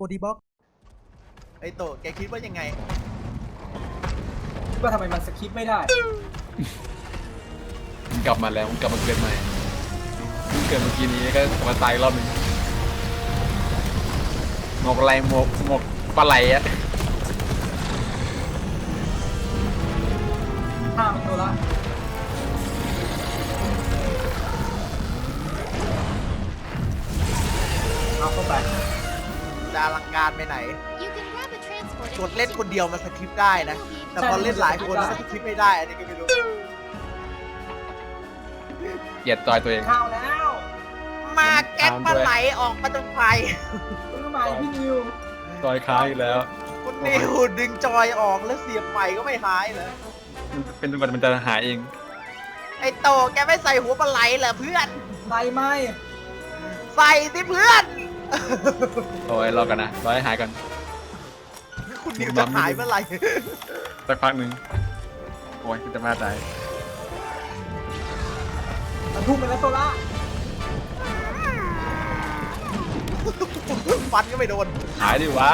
โฟดีบ็อกไอโตะแกคิดว่ายังไง คิดว่าทำไมมันสคิปไม่ได้ มันกลับมาแล้วมันกลับมาเกิดใหม่เพิ่งเกิดเมื่อกี้นี้ก็กลับมาตายอีกรอบหนึ่งหมกอะไรหมกหมกปลาไหลอะห้ามันตัวละเอาเข้าไป จะอลังการไปไหน You can grab a transport กดเล่นคนเดียวมันสคริปต์ได้นะ แต่พอเล่นหลายคนมันสคริปต์ไม่ได้อันนี้ก็ไม่รู้เกลียดจอยตัวเอง เข้าแล้วมาแก๊กปลาไหลออกมาจนไฟเพิ่งมาพี่นิวจอยค้างอีกแล้ว คุณนิวดึงจอยออกแล้วเสียบใหม่ก็ไม่หายเลย มันเป็นจนกว่ามันจะหายเอง ไอโตแกไม่ใส่หัวปลาไหลเหรอเพื่อนไฟไหมใส่สิเพื่อน โอ้ยรอกันนะรอให้หายก่อนคุณนิวจะหายเมื่อไหร่สักพักหนึ่งโอ้ยจะมาตายมันทุ่มไปแล้วตัวละฟันก็ไม่โดน หายดิวะ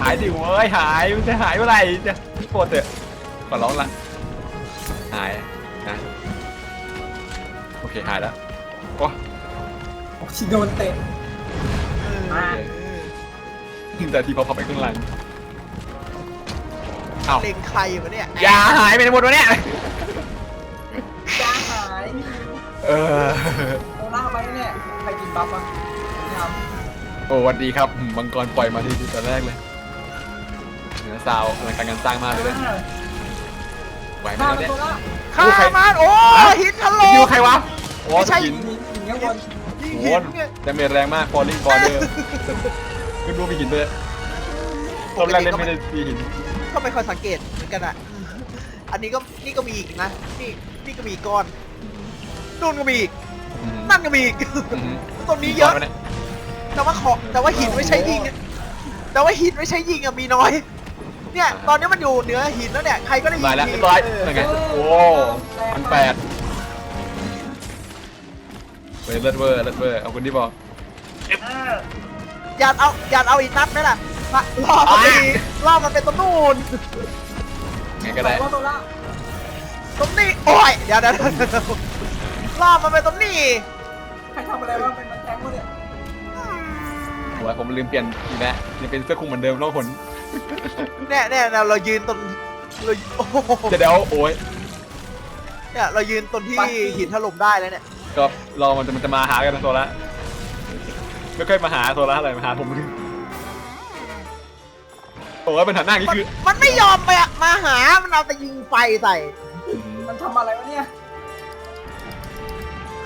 หายดิเว้ยหายมันจะหายเมื่อไหร่จะโปรดเถอะขอร้องละหายนะโอเคหายแล้วโอ้โอ้ชิโดนเตะ มาแต่ทีพอพอไปข้างหลังเอ้าเล็งใครอยู่วะเนี่ยยาหายไปไหนหมดวะเนี่ย จ้าหายพี่นิวเออตัวละไปเนี่ยใครกินบัฟอะไม่เอาโอ้วันดีครับอืมมังกรปล่อยมาที่ตอนแรกเลยเหนือซาวอลังการงานสร้างมากเลยนะไหวไหมฆ่าเนี่ยมันตัวละฆ่ามันโอ้หินถคิล่วมใครวะโอ้ไม่ใช่ หินหินหินข้างบน ยิงโอ้หิโหนเนี่ยดาเมจแรงมาก falling border ขึ้นรู้มีหินด้วยตอนแรกเล่นไม่ได้มีหินก็ไม่ค่อยสังเกตเหมือนกันอะ อันนี้ก็นี่ก็มีอีกนะ นี่นี่ก็มีอีกก้อนนู่นก็มีอีกอืมนั่นก็มีอีกอืมตรงนี้เยอะหิก้วแต่ว่าขอแต่ว่าหินไม่ใช่ยิงอะแต่ว่าหินไม่ใช่ยิงอะมีน้อย เนี่ย ตอนนี้มันอยู่เหนือหินแล้วเนี่ย ใครก็ได้ยิตางยแล้วทีเรียบร้อยเออเป็นไงโอ้พันแปด เว้ยเลิศเวอร์เลิศเวอร์เอาคนที่บอก อย่าเอาอย่าเอาอีกนัดไหมล่ะมาล่อมันไปล่อมันไปตรงนู่นไงก็ได้ ตัวละตรงนี้โอ้ยเดี๋ยวเดี๋ยวเดี๋ยวเดี๋ยวล่อมันไปตรงนี้ใครทำอะไรวะเป็นมันแทงวะเนี่ยโอ้ยผมลืมเปลี่ยนอีกแล้วยังเป็นเสื้อคลุมเหมือนเดิมโลกขนเนี่ยเนี่ยเราเรายืนตรงเราโอ้โหจะเดี๋ยวโอ้ยเนี่ยเรายืนตรงที่หินถล่มได้แล้วเนี่ย ก็รอมันจะมันจะมาหากันนะโซละไม่ค่อยมาหาโซละอะไรมาหาผมโอ้ยมันหันหน้าอย่างมันนี้คือมันไม่ยอมไปอะมาหา มันเอาแต่ยิงไฟใส่ มันทำอะไรวะเนี่ย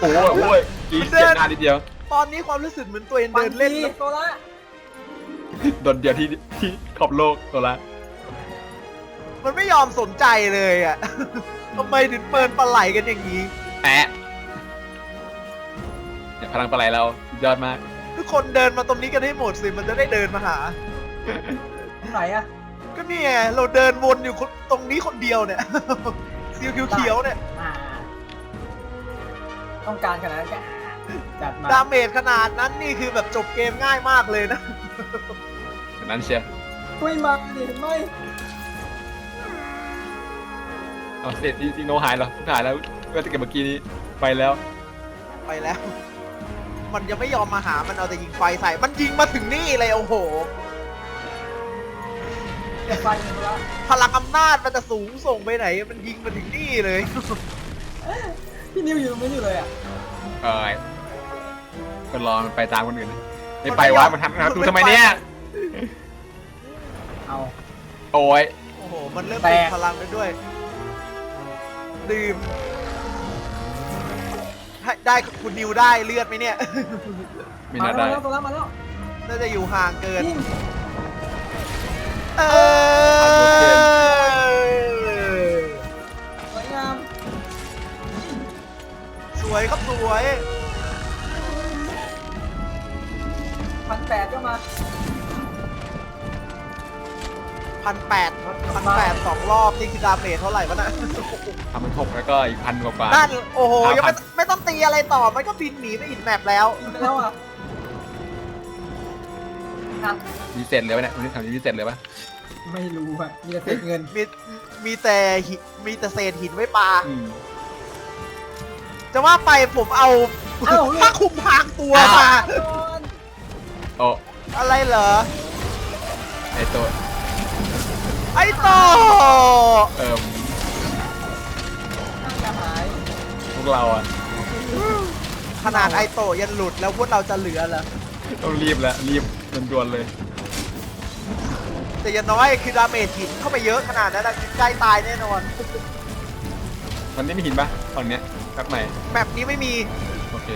โอ้ยโอ้ยกีเสียหน้านิดเดียว ตอนนี้ความรู้สึกเหมือนตัวเองเดินเล่นปังทีตัวละโดนเดียวที่ที่ขอบโลกโซละมันไม่ยอมสนใจเลยอะทำไมถึงเปินปลาไหลกันอย่างนี้ แอะเนี่ย พลังปลาไหลเราสุดยอดมาก ทุกคนเดินมาตรงนี้กันให้หมดสิมันจะได้เดินมาหาตรงไหนอะก็เนี่ยเราเดินวนอยู่คนตรงนี้คนเดียวเนี่ยสีเขียวๆเนี่ยอ่าต้องการขนาดนั้นแกจัดมาดาเมจขนาดนั้นนี่คือแบบจบเกมง่ายมากเลยนะแบบนั้นเชียร์ไม่มาดิเห็นไหมเอาเสร็จที่ที่โนหายเหรอหายแล้วก็จะเก็บเมื่อกี้นี้ไปแล้ว ไปแล้ว มันยังไม่ยอมมาหา มันเอาแต่ยิงไฟใส่ มันยิงมาถึงนี่เลยโอ้โหเก็บไฟเลยตัวละพลังอำนาจมันจะสูงส่งไปไหน มันยิงมาถึงนี่เลย พี่นิวอยู่ตรงนี้อยู่เลยอะเออก็รอมันไปตามคนอื่นนะไม่มันไปไม่ยอวะมมันทำมันทำไม่ทำไมไปเนี่ย เอา โอ้ย โอ้โห มันเริ่มแตเป็นกพลังไปด้วย ดื่ม ให้ได้คุณนิวได้เลือดไหมเนี่ย ไม่มาน่าแล้ได้วตัวละมาแล้วน่าจะอยู่ห่างเกิน ยิงเออสวยงามสวยครับสวย พันแปดก็มา พันแปดพันแปดสองรอบนี่คือดาเมจเท่าไหร่วะนะทำมันหกแล้วก็อีกพันกว่านั่นโอ้โหห้าพันยังไม่ไม่ต้องตีอะไรต่อมันก็บินหนีไปอีกแมปแล้วยิงไปแล้วอะทันมีเสร็จเลยวะเนี่ยวันนี้ทำนี้มีเสร็จเลยปะไม่รู้อะมีแต่เศษเงินมีมีแต่หินมีแต่เศษหินไว้ปลาอืม จะว่าไปผมเอาเอ้าผ้าคลุมพรางตัวอ้าว มา โอ้อะไรเหรอไอตัว ไอ้โตเอิ่มน่าจะหายพวกเราอะขนาดไอโตยันหลุดแล้วพวกเราจะเหลือเหรอต้องรีบแล้วรีบด่วนๆเลยแต่อยังน้อยคือดาเมจหินเข้าไปเยอะขนาดนั้นอะคือใกล้ตายแน่นอน มันนี่มีหินปะฝั่งเนี้ยครับใหม่แบบนี้ไม่มีโอเค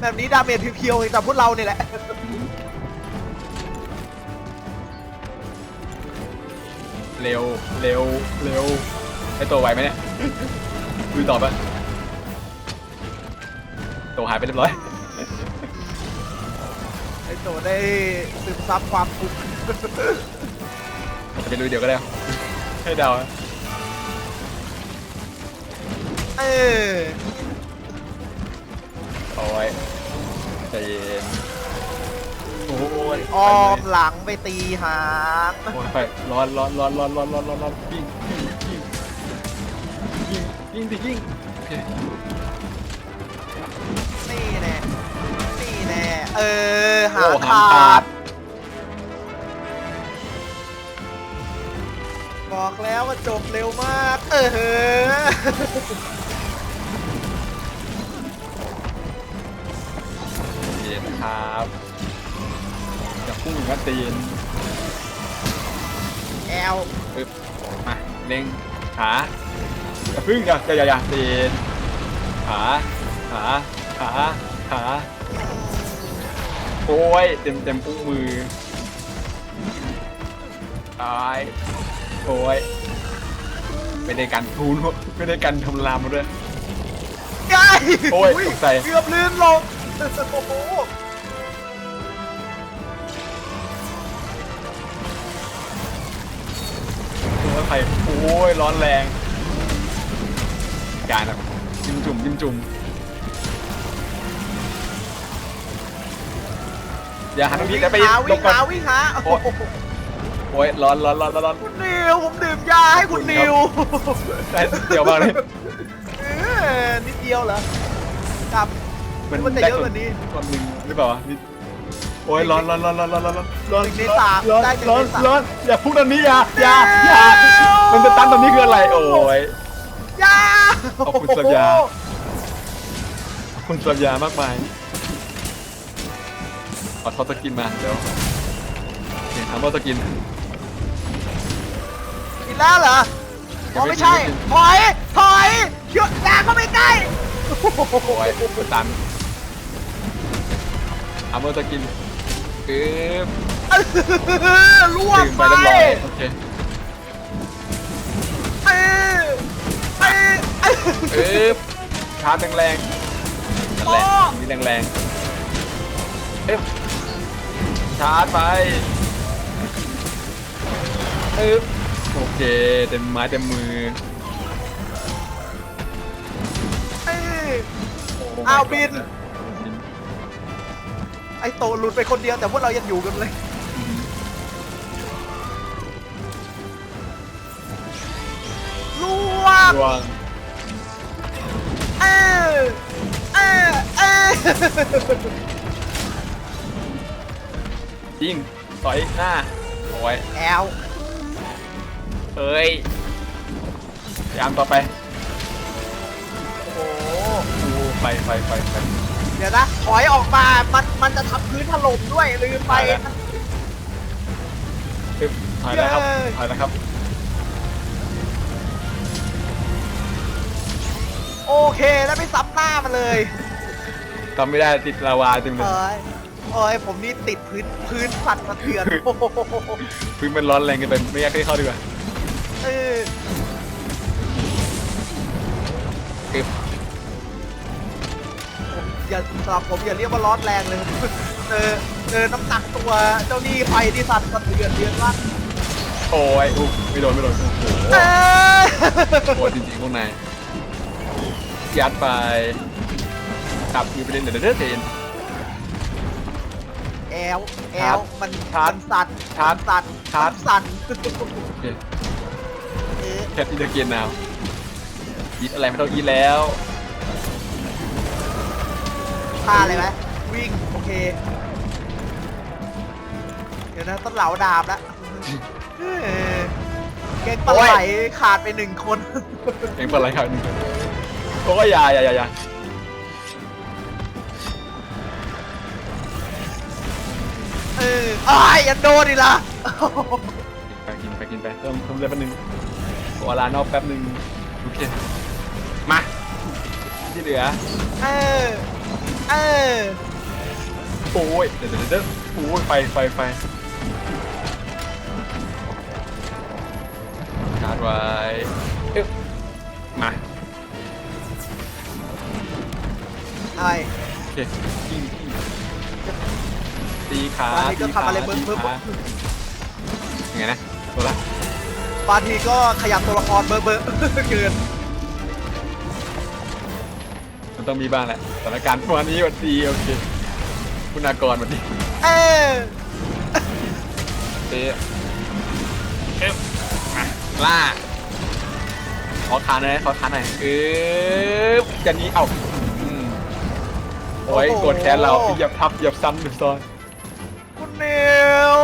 แบบนี้ดาเมจเพียวๆแต่พวกเราเนี่ยแหละ เร็ว เร็ว เร็ว ไอตัวไหวไหมเนี่ยดูต่อปะตัวหายไปเรียบร้อย ไอโตได้ซึมซับความทุกข์จะไปลุยเดี๋ยวก็ได้ ให้เดาอะเออเอาไว้ใจเย็น โอ้ยอ้อมหลังไปตีหางโอ้ยไปร้อนร้อนร้อนร้อนร้อนร้อนร้อนร้อนยิงยิงยิงยิงยิงดิยิงโอเคนี่แน่นี่แน่เออหาโอ้ขาขาดบอกแล้วว่าจบเร็วมาก เออเฮ้อเย็นครับจะ พุ่งก็ตีนแอลปึ๊บมาเล็งขาอย่าพึ่งอย่าอย่าอย่าอย่าตีนขาขาขาขาโอ้ยเต็มเต็มปุ้งมือตายโอ้ยไม่ได้กันทูนไม่ได้กันทำลามมาด้วยใกล้โอ้ยตกใจเกือบลื่นลงโอ้โห โอ้ยไฟโอ้ยร้อนแรงการแบบจิ้มจุ่มจิ้มจุ่มอย่าหันตรงนี้วิ่งแล้วไปหาหลวิ่บงก่อนหาวิ่งหาโอ้ยโอ้ยร้อนร้อนร้อนร้อนร้อนคุณนิวผมดื่มยาให้คุณนิวได้เดี๋ยวบ้างเลยเออนิดเดียวเหรอครับมันจะเยอะกว่านี้วันหนึ่งหรือเปล่า วะนิดโอ้ยร้อนร้อนร้อนร้อนร้อนร้อนร้อนหนึ่งในสามร้อนได้หนึ่งร้อนในสาม ร้อนอย่าพูดตอนนี้อย่าอย่าอย่ามันจะตั้นตอนนี้คืออะไรโอ้ย ยาขอบคุณสัญญา ขอบคุณสัญญามากมายเอาทอสกินมาเดี๋ยวเห็นทำทอสกิน กินแล้วเหรออ๋อไม่ใช่ถอย ถอยหยุดยาเข้าไปใกล้โอ้ยตันอัมเมอร์สกิน ปึ๊บล่วงถึงไปไปเรียบร้อยโอเคเอ้ยเอ้ยเอ้ยปึ๊บชาร์จแรงๆนั่นแหละนี่แรงๆเอ๊บชาร์จไปปึ๊บโอเคเต็มไม้เต็มมือเอ้ย โอ้ my อ้าว god บินบิน ไอโตหลุดไปคนเดียวแต่พวกเรายังอยู่กันเลย ล่วงดวงเออเออเออยิงต่อยหน้าโอ้ยแอลเอ้ยพยายามต่อไปโอ้โห โอ้ไปไปไปไปเดี๋ยวนะถอยออกมา มันมันจะทำพื้นถล่มด้วยลืมไปตายแล้วปึ๊บถอยแล้วครับเย้ถอยแล้วครับ โอเคแล้วไม่ซับหน้ามาเลยทำไม่ได้ติดลาวาเต็มเลยเอ้ยโอ้ยผมนี่ติดพื้นพื้นสั่นสะเทือนโอ้โหพื้นมันร้อนแรงเกันไปไม่อยากให้เข้าดีกว่าเออปึ๊บ อย่าสำหรับผมอย่าเรียกว่าร้อนแรงเลยเจอเจอน้ำหนักตัวเจ้าหนี้ไฟที่สั่นสะเทือนเดือนว่าโอ้ยอุ๊ยไม่โดนไม่โดนโอ้โหเออโหดจริงๆพวกนายยัดไปกลับอยู่ประเด็นเดี๋ยวเดี๋ยวเดี๋ยวเย็นแอลแอลมันชาร์จมันสั่นชาร์จสั่นชาร์จสั่นโอเคเอ๊ะแคทอินเดเกนนาวยีดอะไรไม่ต้องยีดแล้ว ท่าอะไรไหมวิ่ง โอเค เดี๋ยวนะต้องเหลาดาบแล้วเออเก่งปลาไหลขาดไปหนึ่งคน เองเป็นอะไรครับนี่โอ้ยอยาอยาอยาอยาเอออ้ายยันโดนอีกละไปกินไปกินไปเพิ่มเพิ่มเลือดแป๊บนึงขอลานอกแป๊บนึงโอเคมาที่เหลือ เออ เออโอ้ยเดี๋ยวเดี๋ยวเดี๋ยวโอ้ยไฟไฟไฟชาร์จไว้เอ๊ะมาไอ้โอเคกิ้งกิ้งตีขาบางทีก็ตีทำอะไรเบิ้มตีเบิ้มขายังไงนะตัวละบางทีก็ขยับตัวละครเบิ้มเบิ้มเกิน มันต้องมีบ้างแหละสถานการณ์ประมาณนี้วันดีโอเคคุณากรวันดีเออเตะเอ๊ะมาล่าขอขาหน่อยขอขาหน่อยเอ๊ะจะหนี้เอ้าอืมโอ้ยโกดแค้นเราเหยียบทับเหยียบซ้ำเหยียบซ้อนคุณเนว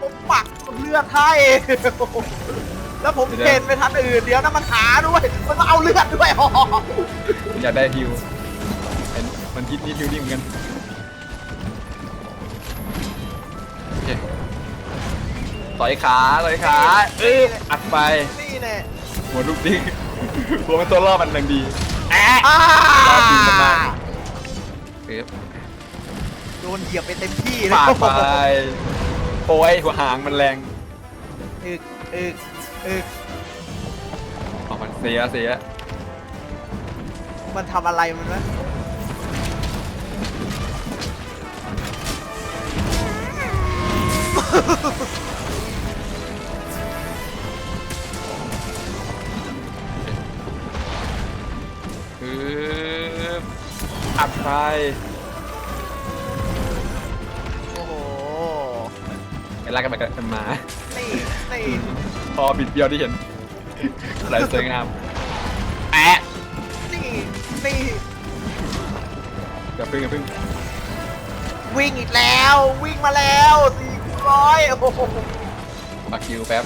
ผมปักเลือดให้ แล้วผมเห็นไปทันอื่นเดี๋ยวนะมันหาด้วย มันมาเอาเลือดด้วยอ๋อมันอยากได้ฮิวเห็นมันคิดนิดฮิวนี่เหมือนกันโอเคต่อยขาต่อยขาเอ๊ะอัดไปนี่แน่หมดลูกดิ้งหัวมันตัวรอบมันแรงดีแอะอ่ารอบดีมากเอ๊ะโดนเหยียบไปเต็มที่เลยปาดไปโอ้ยหัวหางมันแรง อึกอึก อึกออกมันเสียเสียมันทำอะไรมันวะคืออัดไปโอ้โหไอ้ลากกันไปกันมานี่นี่พ อบิดเบี้ยวที่เห็นอะไรสวยงามแอะนี่นี่อย่าพึ่งอย่าพึ่งวิ่งอีกแล้ว วิ่งมาแล้วสี่ร้อยโอ้โหมาคิวแป๊บ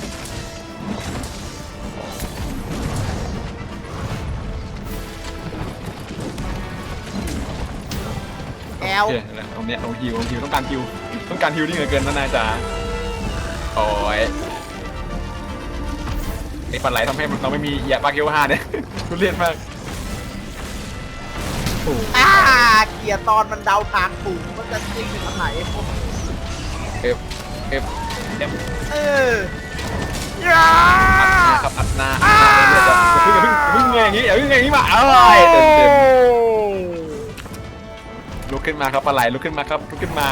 แอโอลเคนั่นแหละตรงเนี้ยตรงฮิวตรงฮิวต้องการฮิวต้องการฮิวนี่เหลือเกินนะนายจ๋าโอ้ย ไอ้ปันไหลทำให้เราไม่มีเหยียบปาเกียวห้าเนี่ยทุเรียนมากโอ้โหอ่าเกียร์ตอนมันเดาทางถูกมันจะจริงถึงทางไหนเอฟเอฟเอฟเอออย่าอัดหน้าครับอัดหน้าอัดหน้าเรื่อยๆอย่าเพิ่งอย่าเพิ่งอย่าเพิ่งเงยอย่างนี้อย่าเพิ่งเงยอย่างนี้มาอร่อยเต็มเต็มลุกขึ้นมาครับปลาไหลลุกขึ้นมาครับลุกขึ้นมา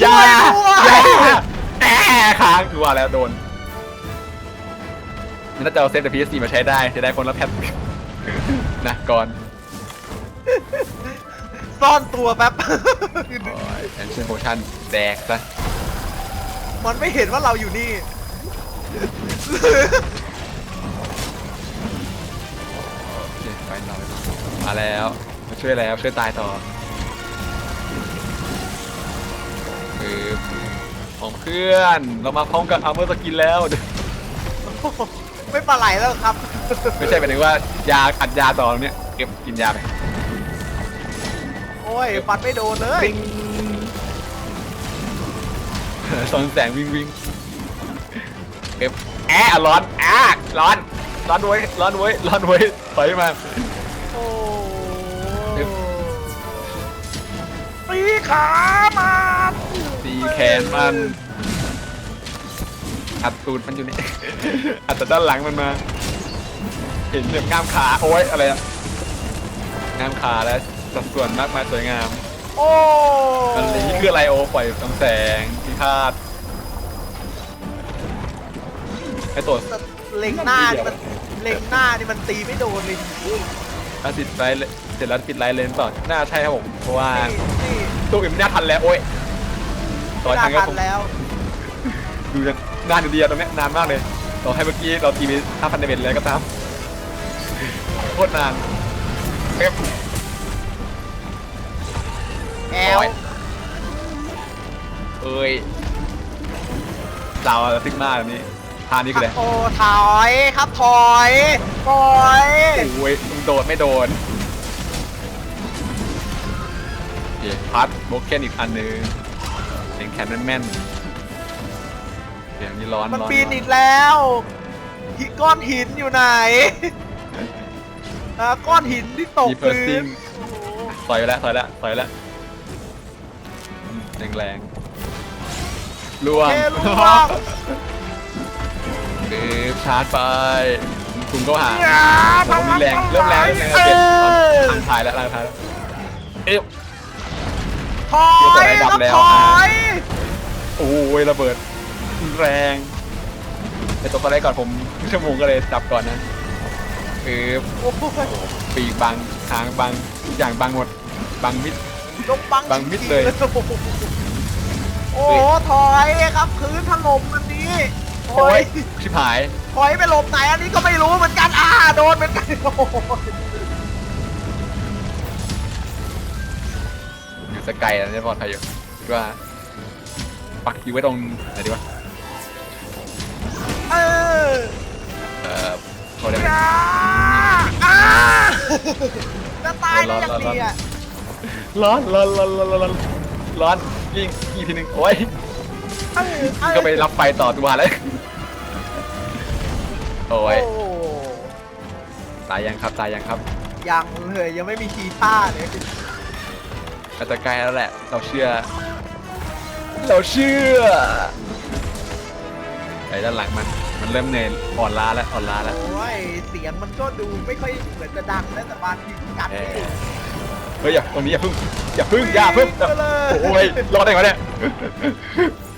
อย่าอย่าแอะค้างคือว่าแล้วโดนมั นน่าจะเอาเซฟแต่พีเอสซีมาใช้ได้จะได้คนละแพท นะก่อนซ่อนตัวแป๊บโอ้ยแอนเชนโพชั่นแดกซะมันไม่เห็นว่าเราอยู่นี่ โอเคไปต่อมาแล้วมาช่วยแล้วช่วยตายต่อคือของเพื่อนเรามาพร้อมกับอาร์เมอร์สกินแล้ว ไม่ปลาไหลแล้วครับ ไม่ใช่หมายถึงว่ายาอัดยาต่อตรงเนี้ยเก็บกินยาไปโอ้ยฟันไม่โดนเลยปิ้งสอนแสงวิ่งวิ่งเก็บแอะร้อนแอะร้อนร้อนไว้ยร้อนไว้ยร้อนไว้ยถอยมาโอ้เดี๋ยวตีขามันตีแขนมัน อัดตูดมันอยู่นี่ อัดแต่ด้านหลังมันมา เห็นเหลี่ยมง่ามขาโอ้ยอะไรอะง่ามขาและสัดส่วนมากมายสวยงาม โอ้อันนี้คืออะไรโอปล่อยแสงพิฆาตไอตัวแต่เล็งหน้านี่มันเล็งหน้านี่มันตีไม่โดนเลยถ้าติดไลท์เสร็จแล้วปิดไลท์เลนต่อน่าใช่ครับผมเพราะว่านี่นี่ตัวอื่นไม่น่าทันแล้วโอ้ยต่อไม่ทาน่างก็ทันคงแล้ว ดูยัง นานอยู่ดีอะตรงเนี้ยนานมากเลยต่อให้เมื่อกี้เราตีไปห้าพันเดเมจเลยก็ตามโคตรนานเป๊บแอลโอ้ยเอ้ยเราซิกมาแบบนี้ทานนี่คืออะไรโอ้ถอยครับถอยถอยโอ้ยมึงโดดไม่โดนโอเคพัดโบเกนอีกอันหนึงเสียงแขนแม่นๆเสียงนี้ร้อนมันร้อนปีนร้อีกแล้วหิก้อนหินอยู่ไหนอ่าก้อนหินที่ตกมีเพอร์พื้ซินงโอ้โหต่อยไปแล้วต่อยแล้วต่อยแล้วแรงแรงๆล่วง เทล่วงดืบชาร์จไปคุณก็หาอย่าโอ้โหมีแรงเริ่มแรงเริ่มแรงเอเปลี่ยนอทางท้ายแล้วทางท้ายแล้วเอ๊ะ ถอยเดี๋ยวจะได้ดัครับบแล้ว ถอยโอ้ยระเบิด แรงแต่ตัวอะไรก่อนผมครึ่งชั่วโมงก็เลยดับก่อนนะเออโอ้โหปีกบังทางบังทุกอย่างบังหมดบังมิดยกบังบังมิดเลยโอ้โหถอยครับพื้นถล่มอันนี้ถโอ้อยยชิบหาย ถอยไปหลบไหนอันนี้ก็ไม่รู้เหมือนกันอ่าโดนเหมือนกันโอ้โหอยู่สกไกลแล้วเนี่ยปลอดภัยอยู่คิดว่า ปักอยู่ไว้ตรงไหนดีวะ เออเออเขาเรียกอ่าอ่าจะตายได้ยังดีอะร้อนร้อนร้อนร้อนร้อนร้อนยิงอีกทีหนึ่งโอ้ยเออเออก็ไปรับไฟต่อตัวเลยโอ้ยโอ้ตายยังครับตายยังครับยังเลยยังไม่มีทีท่าเลยอาจจะใกล้แล้วแหละ เราเชื่อ เราเชื่อไอ้ด้านหลังมัน มันเริ่มเหนื่อยอ่อนล้าแล้วอ่อนล้าแล้วโอ้ยเสียงมันก็ดูไม่ค่อยเหมือนจะดังนะแต่บางทีกัดเอไม่อถึงเฮ้ยอย่าตรงนี้อย่าพึ่งอย่าพึ่งอย่าพึ่งไปเลยโอ้ยรอดได้ไหมเนี่ย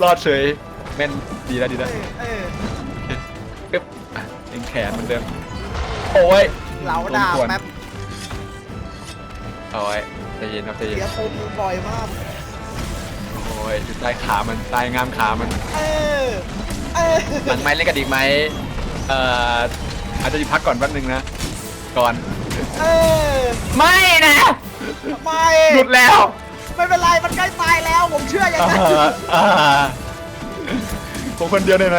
รอดเฉยแม่นดีแล้วดีเอแล้วอเออปึ๊บอะเอ็งแขนเหมือนเดิมโอ้ยเหลาดาบรบกวนแป๊บโอ้ยใจเย็นครับใจเย็เสีนยคมบ่อยมาก โอ้ยอยู่ใต้ขามันใต้งามขามัน เออ เออหลังไม้เล่นกันอีกไหมเอ่ออาจจะหยุดพักก่อนแป๊บนึงนะ ก่อน เออไม่นะไม่หลุดแล้วไม่เป็นไรมันใกล้ตายแล้ว ผมเชื่ออย่างอ่านั้นอ่าผมคนเดียวได้ไหม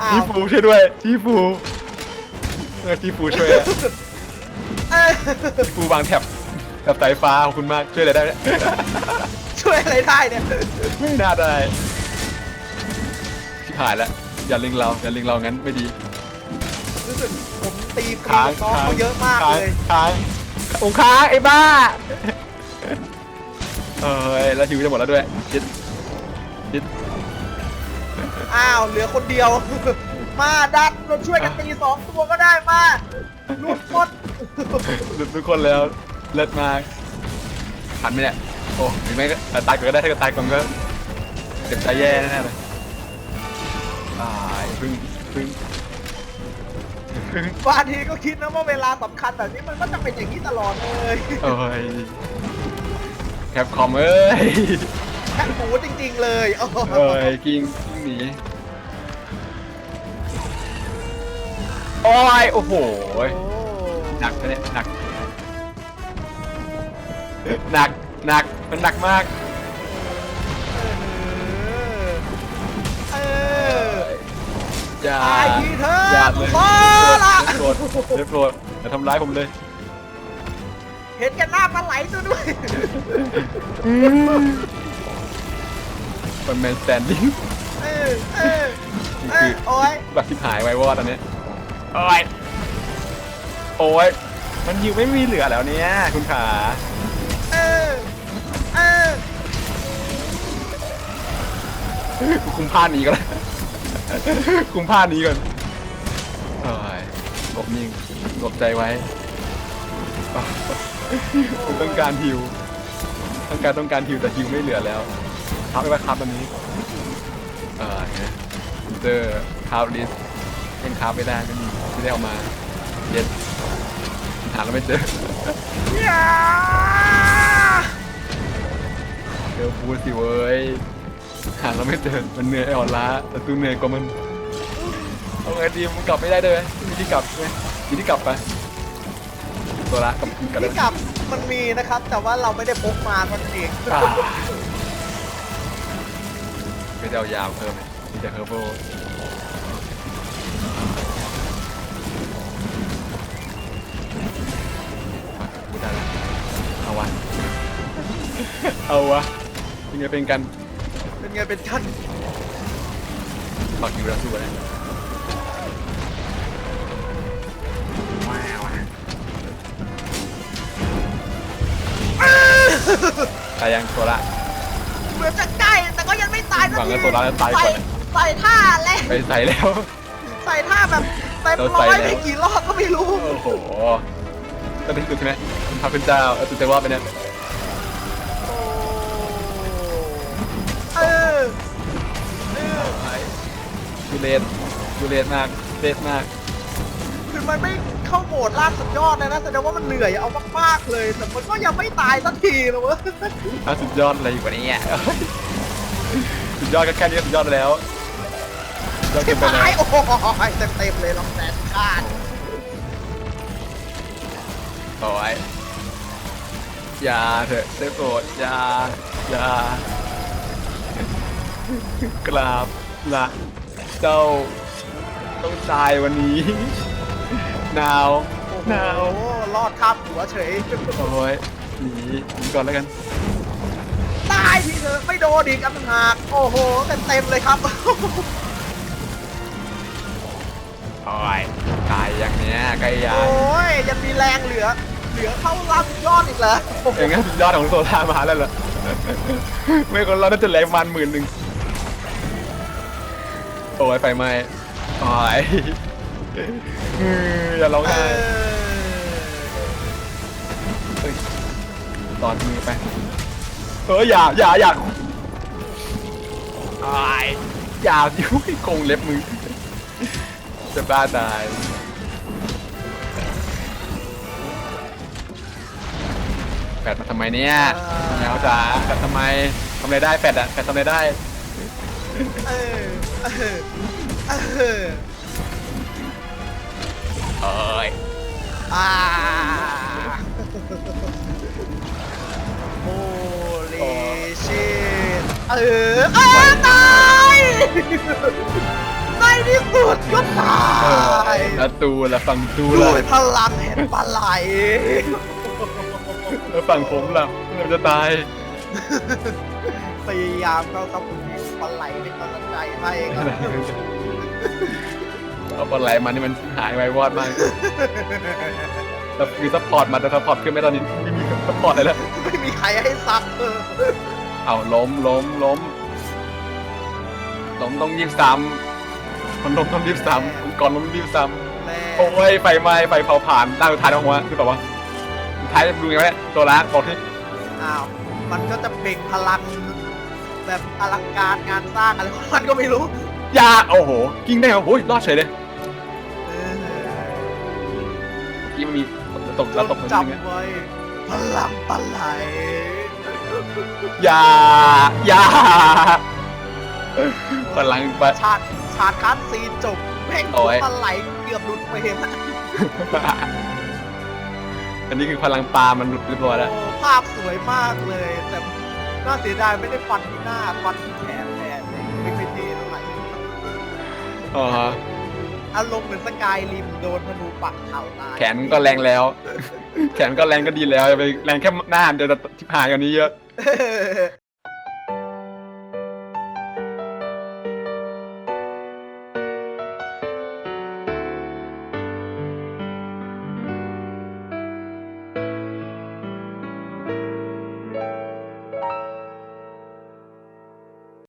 อ้าทีวฟูช่วยด้วยทีฟูเออทีฟูช่วยอะเออทีฟูวางแท็บแท็บสายฟ้าขอบคุณมากช่วยอะไรได้ไหมช่วยอะไรได้เนี่ย ไม่น่าได้ชิบ หายแล้วอย่าลิงเราอย่าลิงเรางั้นไม่ดีรู้สึกผมตีฟรีค้างกับน้องเขาเยอะมากค้างเลยค้างองค้างไอ้บ้าเอ้ยแล้วหิวจะหมดแล้วด้วยจิตจิตอ้าวเหลือคนเดียว มาดันเราช่วยกันตีสองตัวก็ได้มาลุดหมดหลุดทุกคนแล้วเลิศมากทันไหมเนี่ยโอ้หรือไม่ก็เอ่อตายก่อนก็ได้ถ้าเกิดตายก่อนก็เจ็บใจแย่แน่ๆเลย ตายพึ่งพึ่งพึ่งบางทีก็คิดนะว่าเวลาสำคัญแบบนี้มันก็จะเป็นอย่างนี้ตลอดเลยเอ้ยแคปคอมเอ้ยแค่หูจริง ๆ เลยโอ้โหเอ้ยกิ้งกิ้งหนีโอ้ยโอ้โหโอ้หนักนะเนี่ยหนักหนักหนักมันหนักมาก อย่าตายทีเถอะอย่าเลยพอละเดี๋ยวโกรธเดี๋ยวโกรธอย่าทำร้ายผมเลย เห็นแกันหน้าปลาไหลตัวด้วยเป็นแมนสแตนดิ้งเออเออเอคืออโอ้ยแบบที่หายไว้วอดตอนนี้โอ้ยโอ้ยมันยิวไม่มีเหลือแล้วเนี่ยคุณขาเออเออคุมผ้าหนี้ก่อน คุมผ้าหนี้ก่อนโอ้ยหลบนิ่งหลบใจไว้ผมต้องการฮิวต้องการต้องการฮิวแต่ฮิวไม่เหลือแล้วทับไปครับตอนนี้เออเนี่ยเจอคาร์ลิสยังคาร์ไม่ได้ไม่มีไม่ได้เอามาเย็ดหาแล้วไม่เจออย่าเจอฟูดสิเว้ย หาเราไม่เจอมันเหนื่อยอ่อนล้าแต่ตูเหนื่อยกว่ามันเอาไงดีมันกลับไม่ได้ด้วยไหมมีที่กลับไหมมีที่กลับไปตัวละกลับกลับได้ที่กลับมันมีนะครับ แต่ว่าเราไม่ได้พกมาตอนเองอ่าไม่ได้เอายาวเพิ่มไหมมีแต่เฮอร์โบพูดได้แล้วเอาวะ เอาวะยังไงเป็นกันเป็น ไงเป็นขั้นฝากอยู่แล้วสู้นะตายยังตัวละเหมือนจะใกล้แต่ก็ยังไม่ตายสักหวังทีว่าตัวร้ายจะตายก่อนนะใส่ท่าแรงไปใส่แล้ว ใส่ท่าแบบเต็มเราร้ใส่อยแล้วไปกี่รอบก็ไม่รู้ โอ้โหก็เป็นสุดใช่ไหมพระเป็นเจ้าเอาสุดใจว่าไปเนี่ย เลนดูเลนมากเลนมาก คือมันไม่เข้าโหมดลากสุดยอดเลยนะแสดงว่ามันเหนื่อยเอามากๆเลยแต่มันก็ยังไม่ตายสักทีเลยเว้ยถ้าสุดยอดอะไรอยู่กว่านี้อะ สุดยอดก็แค่นี้ก็สุดยอดแล้วยอดเกินไปตายแล้วโอ้ยเต็มๆเลยลองแสนคาดโอ้ยอย่าเถอะได้โปรดอย่าอย่ากราบละ เจ้าต้องตายวันนี้ หนาวหนาวโอ้โหรอดข้ามหัวเฉย โอ้ยหนีหนีก่อนแล้วกันตายทีเถอะไม่โดนอีกอันหากโอ้โหเต็มๆเลยครับ โอ้ยตายอย่างเนี้ยใกล้ยาโอ้ยยยังมีแรงเหลือ เหลือเข้าลากสุดยอดอีกเหรอโอ้โหอย่างงั้นสุดยอดของโซล่ามาแล้วเหรอ ไม่คนเราน่าจะแรงมันหมื่นหนึ่ง โอ้ยไฟไหม้โอ้ยเอออย่าร้องเอไห้เฮ้ยตอนมือไปเอออย่าอย่าอย่าโอ้ยอย่ายุ่ยโกงเล็บมือจะบ้าตายแปดมาทำไมเนี่ยแมวจ๋าแปดทำไมทำอะไรได้แปดอะแปดทำอะไรได้ เออ เออเออเอ้ยอ่าโอ้เลชิตเออเออตายในที่สุดก็ตายแล้วตูละฝั่งตูด้ละวยพลังแห่งปลาไหล แล้วฝั่งผมล่ะเราจะตาย พยายามเข้าสมุนแห่ง ปลาไหลเป็นกำลังใจให้ครับเอาปลาไหลมานี่มันหายไปวอดมากแต่คือซัพพอร์ตมาแต่ซัพพอร์ตขึ้นไม่ตอนนี้ไม่มีซัพพอร์ตอะไรแล้วไม่มีใครให้ซักเออเอาล้มล้มล้มล้มต้องยีบซ้ำคนล้มต้องรีบซ้ำก่อนล้มรีบซ้ำแน่โอ้ยไฟไหม้ไฟเผาผ่านด้านสุดท้ายของหัวคือแบบว่าสุดท้ายดูยังไงวะเนี่ยตัวละบอกที่อ้าวมันก็จะเบ่งพลัง แบบอลังการงานสร้างอะไรของมันก็ไม่รู้ยาโอ้โหกิ้งได้เหรอโอ้ยรอดเฉยเลยเออกิ้งมันมีตกแล้วตกมันจยังไงำไว้พลังปลาไหลยายาพลังไปฉากฉากคัดซีนจบแม่งโอ้ยปลาไหลเกือบหลุดไปเห็นอันนี้คือพลังปลามันหลุดเรียบร้อยแล้วโอ้ภาพสวยมากเลย แต่ น่าเสียดายไม่ได้ฟันที่หน้าฟันที่แขนแทนเลยไม่ค่อยเท่เท่าไหร่อ๋อฮะอารมณ์เหมือนสกายริมโดนธนูปักเข่าตายแขนก็แรงแล้ว แขนก็แรงก็ดีแล้วอย่าไปแรงแค่หน้าเดี๋ยวจะทิพหายกว่านี้เยอะเออ